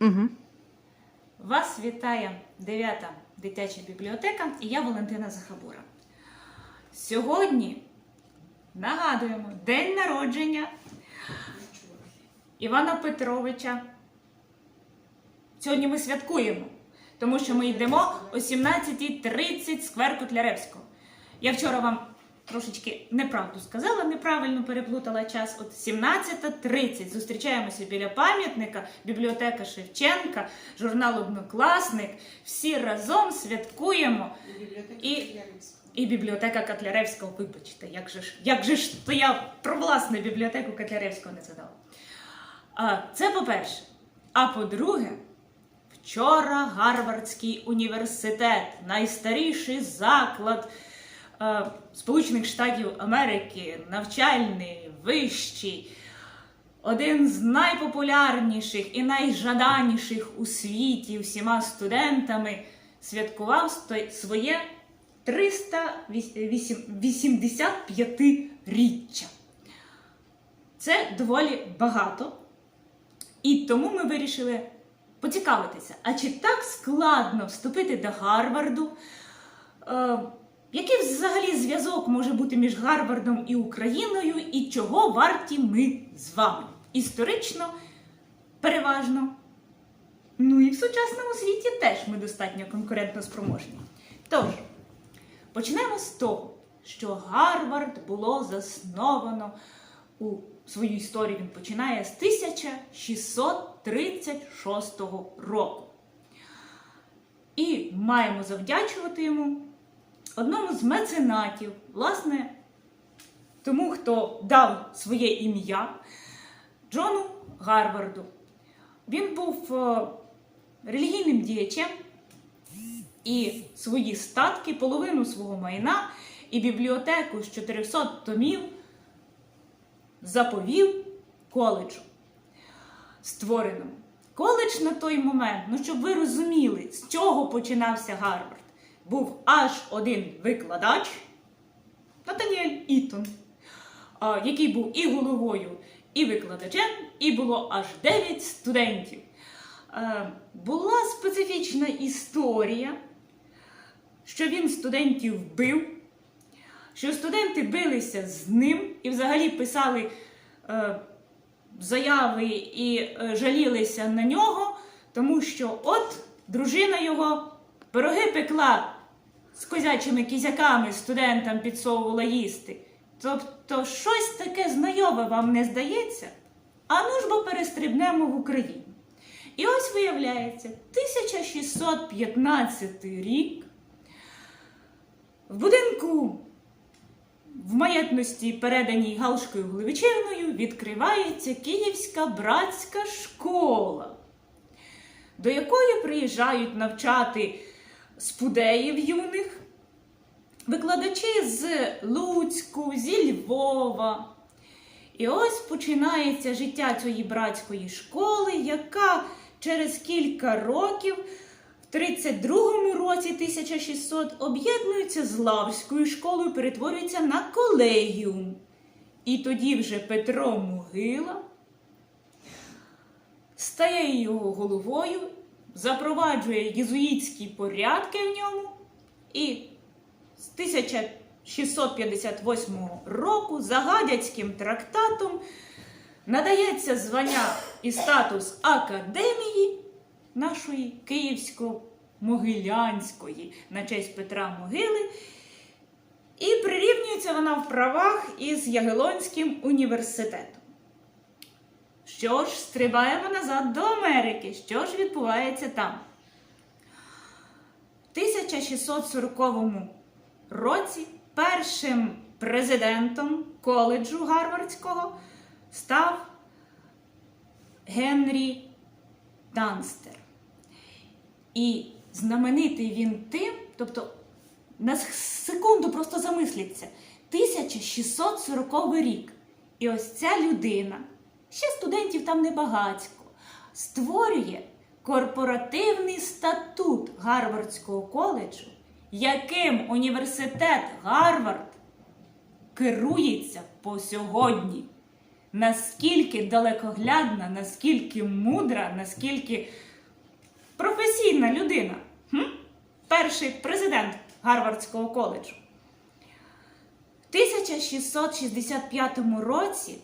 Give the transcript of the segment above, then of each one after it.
Угу. Вас вітає 9 дитяча бібліотека і я Валентина Захабура. Сьогодні нагадуємо день народження Івана Петровича. Сьогодні ми святкуємо, тому що ми йдемо о 17.30 сквер Котляревського. Я вчора вам трошечки неправду сказала, неправильно переплутала час. От 17.30 зустрічаємося біля пам'ятника, бібліотека Шевченка, журнал Однокласник. Всі разом святкуємо. І, і бібліотека Котляревського, вибачте, як же ж, як же ж то я про власне бібліотеку Котляревського не згадала. А, це по-перше. А по-друге, вчора Гарвардський університет, найстаріший заклад Сполучених Штатів Америки, навчальний, вищий, один з найпопулярніших і найжаданіших у світі всіма студентами, святкував своє 385-річчя. Це доволі багато. І тому ми вирішили поцікавитися, а чи так складно вступити до Гарварду? Який взагалі зв'язок може бути між Гарвардом і Україною, і чого варті ми з вами? Історично, переважно. Ну і в сучасному світі теж ми достатньо конкурентно спроможні. Тож, почнемо з того, що Гарвард було засновано у свою історію він починає з 1636 року. І маємо завдячувати йому одному з меценатів, власне, тому, хто дав своє ім'я Джону Гарварду. Він був е, релігійним діячем і свої статки, половину свого майна і бібліотеку з 400 томів заповів коледжу створеному. Коледж на той момент, ну щоб ви розуміли, з чого починався Гарвард, був аж один викладач Натаніель Ітон, який був і головою, і викладачем, і було аж 9 студентів. Е, Була специфічна історія, що він студентів бив, що студенти билися з ним і взагалі писали е, заяви і е, жалілися на нього, тому що от дружина його пироги пекла з козячими кізяками студентам підсовувала їсти. Тобто щось таке знайоме вам не здається? А ну ж бо перестрибнемо в Україну. І ось виявляється, 1615 рік в будинку в маєтності, переданій Галшкою Глевичівною, відкривається Київська братська школа, до якої приїжджають навчати спудеїв юних, викладачі з Луцьку, зі Львова. І ось починається життя цієї братської школи, яка через кілька років в 32-му році 1600 об'єднується з Лавською школою, перетворюється на колегіум. І тоді вже Петро Могила стає його головою, запроваджує єзуїтські порядки в ньому і з 1658 року за гадяцьким трактатом надається звання і статус академії нашої Київсько-Могилянської на честь Петра Могили. І прирівнюється вона в правах із Ягелонським університетом. Що ж, стрибаємо назад до Америки. Що ж відбувається там? В 1640 році першим президентом коледжу Гарвардського став Генрі Данстер. І знаменитий він тим, тобто на секунду просто замисліться, 1640 рік. І ось ця людина, ще студентів там небагацько, створює корпоративний статут Гарвардського коледжу, яким університет Гарвард керується по сьогодні. Наскільки далекоглядна, наскільки мудра, наскільки професійна людина. Хм? Перший президент Гарвардського коледжу. В 1665 році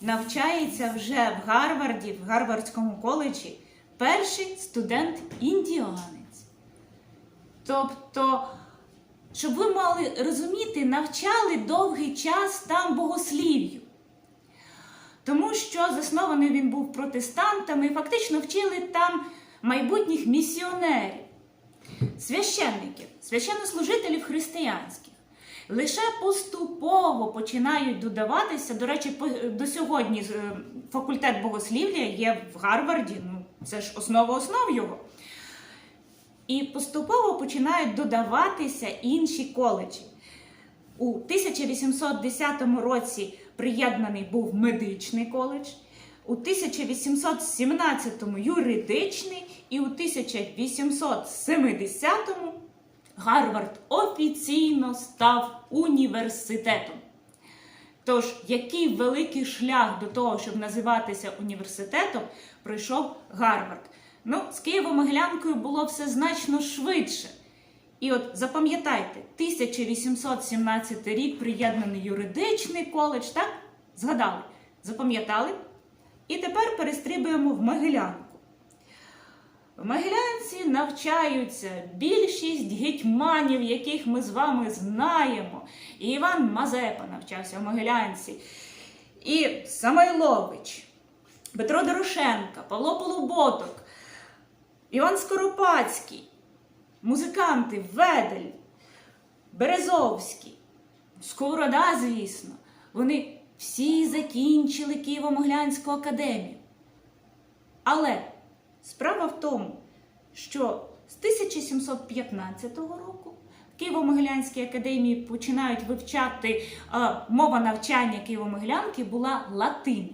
навчається вже в Гарварді, в Гарвардському коледжі, перший студент-індіанець. Тобто, щоб ви мали розуміти, навчали довгий час там богослів'ю. Тому що заснований він був протестантами і фактично вчили там майбутніх місіонерів, священників, священнослужителів християнських. Лише поступово починають додаватися. До речі, до сьогодні е, факультет богослів'я є в Гарварді. Ну, це ж основа основ його. І поступово починають додаватися інші коледжі. У 1810 році приєднаний був медичний коледж, у 1817 юридичний і у 1870 Гарвард офіційно став університетом. Тож, який великий шлях до того, щоб називатися університетом, пройшов Гарвард. Ну, з Києво-Могилянкою було все значно швидше. І от запам'ятайте, 1817 рік приєднаний юридичний коледж, так? Згадали? Запам'ятали? І тепер перестрибуємо в Могилянку. В Могилянці навчаються більшість гетьманів, яких ми з вами знаємо. І Іван Мазепа навчався в Могилянці, і Самойлович, Петро Дорошенка, Павло Полуботок, Іван Скоропадський, музиканти Ведель, Березовський, Сковорода, звісно, вони всі закінчили Києво-Могилянську академію. Але справа в тому, що з 1715 року в Києво-Могилянській академії починають вивчати е, мова навчання Києво-Могилянки була латина.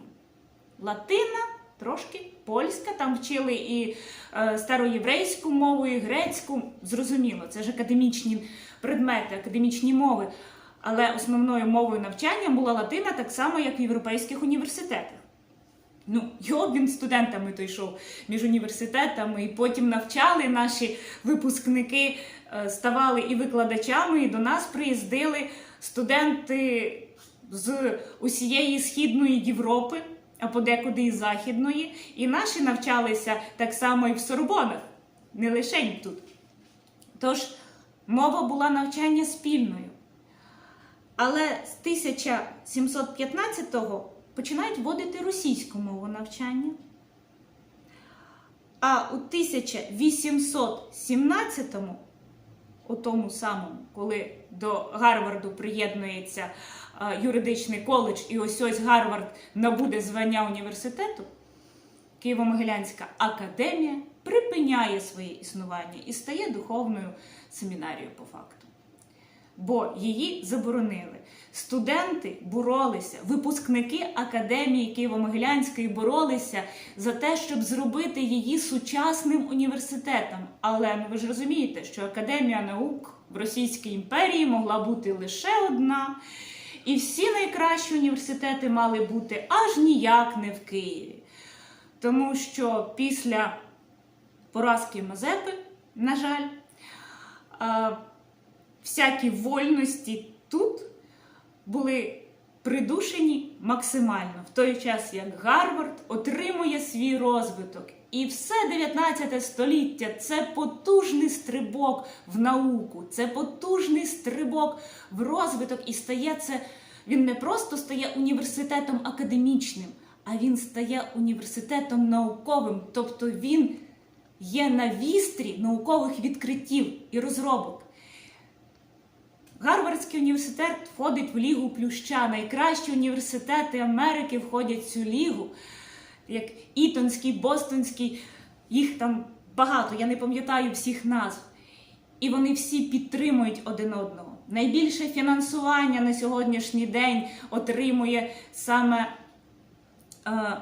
Латина трошки польська, там вчили і е, староєврейську мову, і грецьку. Зрозуміло, це ж академічні предмети, академічні мови. Але основною мовою навчання була латина так само, як в європейських університетах. Ну, і обмін студентами той йшов між університетами, і потім навчали наші випускники, е, ставали і викладачами, і до нас приїздили студенти з усієї Східної Європи, а подекуди і Західної. І наші навчалися так само і в Сорбонах, не лише тут. Тож мова була навчання спільною. Але з 1715-го починають вводити російську мову навчання. А у 1817-му, у тому самому, коли до Гарварду приєднується е, юридичний коледж, і ось ось Гарвард набуде звання університету, Києво-Могилянська академія припиняє своє існування і стає духовною семінарією по факту. Бо її заборонили. Студенти боролися, випускники академії Києво-Могилянської боролися за те, щоб зробити її сучасним університетом. Але ну, ви ж розумієте, що Академія наук в Російській імперії могла бути лише одна, і всі найкращі університети мали бути аж ніяк не в Києві. Тому що після поразки Мазепи, на жаль, всякі вольності тут були придушені максимально в той час, як Гарвард отримує свій розвиток. І все 19 століття це потужний стрибок в науку, це потужний стрибок в розвиток, і стає це. Він не просто стає університетом академічним, а він стає університетом науковим, тобто він є на вістрі наукових відкриттів і розробок. Гарвардський університет входить в Лігу Плюща. Найкращі університети Америки входять в цю лігу, як Ітонський, Бостонський, їх там багато, я не пам'ятаю всіх назв. І вони всі підтримують один одного. Найбільше фінансування на сьогоднішній день отримує саме е,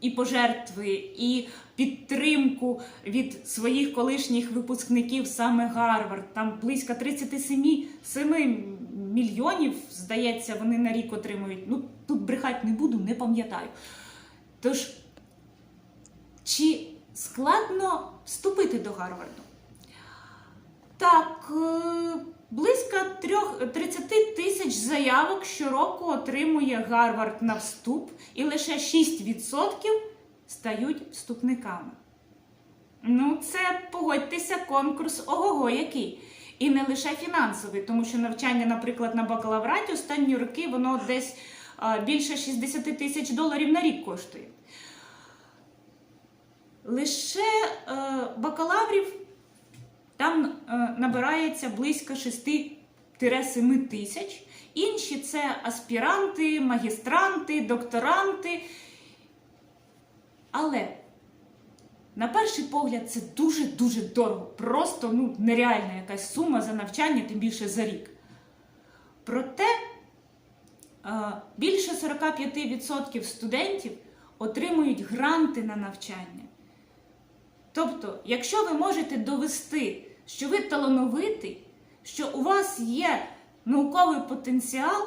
і пожертви, і підтримку від своїх колишніх випускників саме Гарвард. Там близько 37 7 мільйонів, здається, вони на рік отримують. Ну, тут брехати не буду, не пам'ятаю. Тож, чи складно вступити до Гарварду? Так, е, близько трьох- 30 тисяч заявок щороку отримує Гарвард на вступ, і лише 6% стають вступниками. Ну, це погодьтеся, конкурс ого-го який. І не лише фінансовий, тому що навчання, наприклад, на бакалавраті останні роки воно десь більше 60 тисяч доларів на рік коштує. Лише е, бакалаврів там е, набирається близько 6-7 тисяч. Інші це аспіранти, магістранти, докторанти. Але на перший погляд, це дуже-дуже дорого. Просто ну, нереальна якась сума за навчання, тим більше за рік. Проте е, більше 45% студентів отримують гранти на навчання. Тобто, якщо ви можете довести, що ви талановитий, що у вас є науковий потенціал,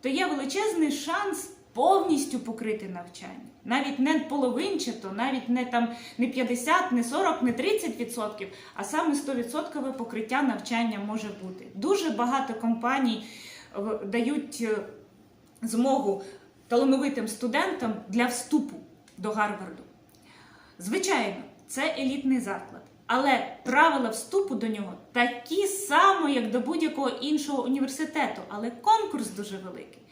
то є величезний шанс повністю покрити навчання. Навіть не половинчато, навіть не там не 50, не 40, не 30%, а саме 100% покриття навчання може бути. Дуже багато компаній е, дають е, змогу талановитим студентам для вступу до Гарварду. Звичайно, це елітний заклад. Але правила вступу до нього такі самі, як до будь-якого іншого університету, але конкурс дуже великий.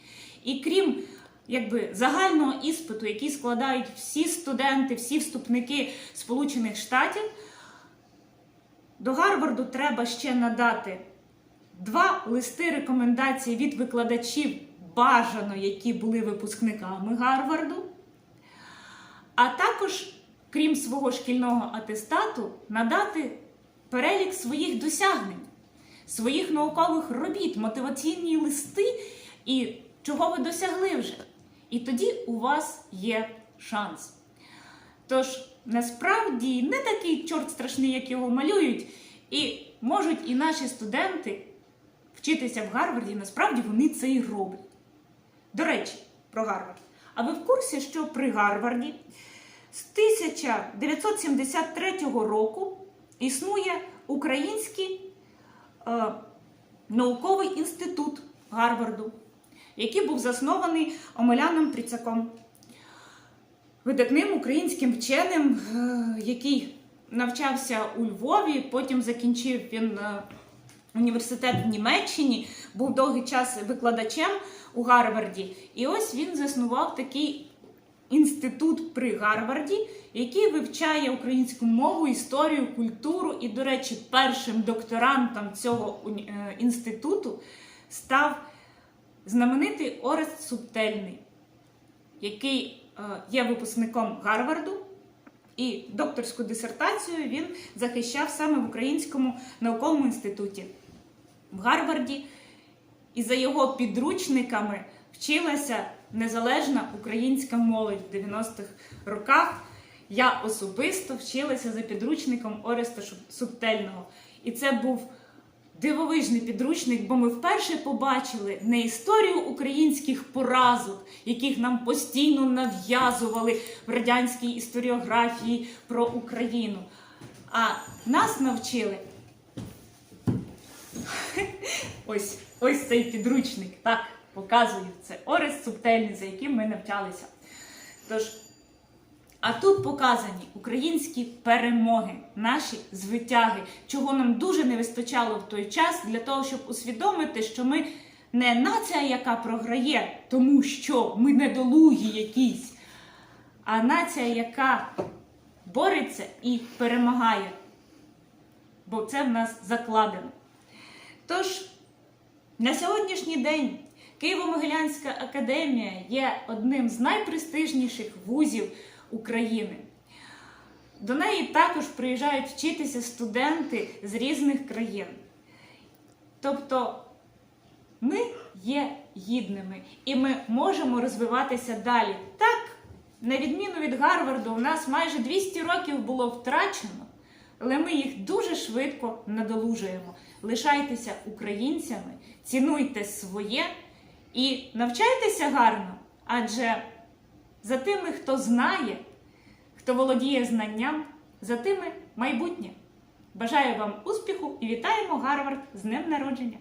І крім якби, загального іспиту, який складають всі студенти, всі вступники Сполучених Штатів, до Гарварду треба ще надати два листи рекомендацій від викладачів, бажано, які були випускниками Гарварду. А також, крім свого шкільного атестату, надати перелік своїх досягнень, своїх наукових робіт, мотиваційні листи і чого ви досягли вже. І тоді у вас є шанс. Тож, насправді не такий чорт страшний, як його малюють, і можуть і наші студенти вчитися в Гарварді, насправді вони це і роблять. До речі, про Гарвард. А ви в курсі, що при Гарварді з 1973 року існує Український е, науковий інститут Гарварду, який був заснований Омеляном Пріцаком, видатним українським вченим, е, який навчався у Львові, потім закінчив він е, університет в Німеччині, був довгий час викладачем у Гарварді. І ось він заснував такий інститут при Гарварді, який вивчає українську мову, історію, культуру. І, до речі, першим докторантом цього е, інституту став знаменитий Орест Субтельний, який е, є випускником Гарварду. І докторську дисертацію він захищав саме в Українському науковому інституті в Гарварді. І за його підручниками вчилася незалежна українська молодь в 90-х роках. Я особисто вчилася за підручником Ореста Субтельного. І це був дивовижний підручник, бо ми вперше побачили не історію українських поразок, яких нам постійно нав'язували в радянській історіографії про Україну. А нас навчили Ось, ось цей підручник. Так, показую. Це Орест Субтельний, за яким ми навчалися. Тож, а тут показані українські перемоги, наші звитяги, чого нам дуже не вистачало в той час для того, щоб усвідомити, що ми не нація, яка програє, тому що ми недолугі якісь, а нація, яка бореться і перемагає. Бо це в нас закладено. Тож, на сьогоднішній день Києво-Могилянська академія є одним з найпрестижніших вузів України. До неї також приїжджають вчитися студенти з різних країн. Тобто ми є гідними і ми можемо розвиватися далі. Так, на відміну від Гарварду, у нас майже 200 років було втрачено, але ми їх дуже швидко надолужуємо. Лишайтеся українцями, цінуйте своє і навчайтеся гарно, адже за тими, хто знає, хто володіє знанням, за тими майбутнє. Бажаю вам успіху і вітаємо Гарвард з днем народження!